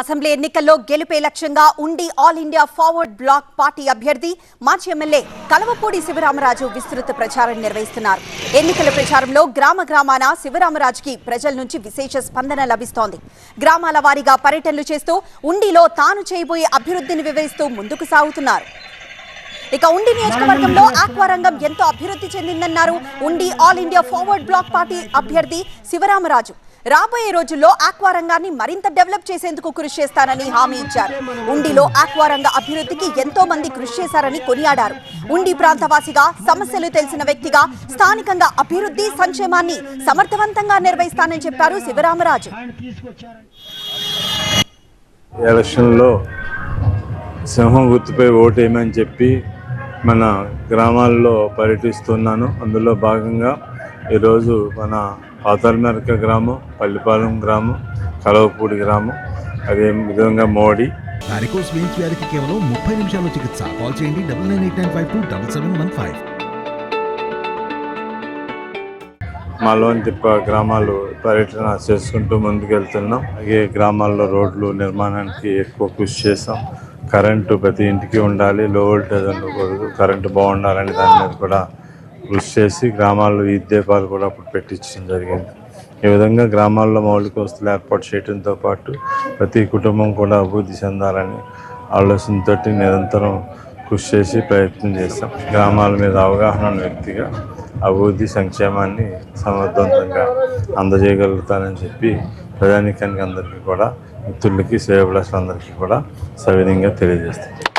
Assembly ఎన్నికల్లో గెలుపే లక్ష్యంగా Undi All India Forward Bloc party అభ్యర్థి మాజీ ఎమ్మెల్యే కలవపూడి శివరామరాజు విస్తృత ప్రచారం నిర్వహిస్తున్నారు. ఎన్నికల ప్రచారంలో గ్రామ గ్రామాన శివరామరాజుకి ప్రజల నుంచి విశేష స్పందన లభిస్తోంది. గ్రామాల వారీగా పర్యటనలు చేస్తూ ఉండిలో తాను చేయబోయే అభివృద్ధిని వివరిస్తూ ముందుకు సాగుతున్నారు. ఇక ఉండి నియోజకవర్గంలో ఆక్వా రంగం ఎంతో అభివృద్ధి చెందిందన్నారు. Undi All India Forward Bloc party అభ్యర్థి శివరామరాజు. రాబోయే రోజుల్లో ఆక్వా రంగాన్ని మరింత డెవలప్ చేసేందుకు కృషి చేస్తానని హామీ ఇచ్చారు. ఉండిలో ఆక్వా రంగ అభివృద్ధికి ఎంతో మంది కృషి చేశారని కొనియాడారు. ఉండి ప్రాంతవాసిగా సమస్యలు తెలిసిన వ్యక్తిగా స్థానికంగా అభివృద్ధి సంక్షేమాన్ని సమర్థవంతంగా నిర్వహిస్తానని చెప్పారు శివరామరాజు. ఎలక్షన్లో సింహం గుర్తుపై ఓటేయమని చెప్పి మన గ్రామాల్లో పర్యటిస్తున్నాను. అందులో భాగంగా ఈరోజు మన పాతాలమెరక గ్రామం పల్లిపాలెం గ్రామం కలవపూడి గ్రామం అదే విధంగా మోడీ. వారికోస్ వెయిన్స్ వ్యాధికి కేవలం ముప్పై నిమిషాల్లో చికిత్స. కాల్ చేయండి double nine eight nine five two double seven one five. మాలోని తిప్ప గ్రామాలు పర్యటన చేసుకుంటూ ముందుకెళ్తున్నాం. అలాగే గ్రామాల్లో రోడ్లు నిర్మాణానికి ఎక్కువ కృషి చేస్తాం. కరెంటు ప్రతి ఇంటికి ఉండాలి. లో వోల్టేజ్ ఉండకూడదు. కరెంటు బాగుండాలని దాని మీద కూడా కృషి చేసి గ్రామాల్లో ఈ దీపాలు కూడా అప్పుడు పెట్టించడం జరిగింది. ఈ విధంగా గ్రామాల్లో మౌలిక వస్తువులు ఏర్పాటు చేయడంతో పాటు ప్రతి కుటుంబం కూడా అభివృద్ధి చెందాలని ఆలోచనతో నిరంతరం కృషి చేసి ప్రయత్నం చేస్తాం. గ్రామాల మీద అవగాహన ఉన్న వ్యక్తిగా అభివృద్ధి సంక్షేమాన్ని సమర్థవంతంగా అందజేయగలుగుతానని చెప్పి ప్రజానికానికి అందరికీ కూడా మిత్రులకి అందరికీ కూడా సవిధంగా తెలియజేస్తాం.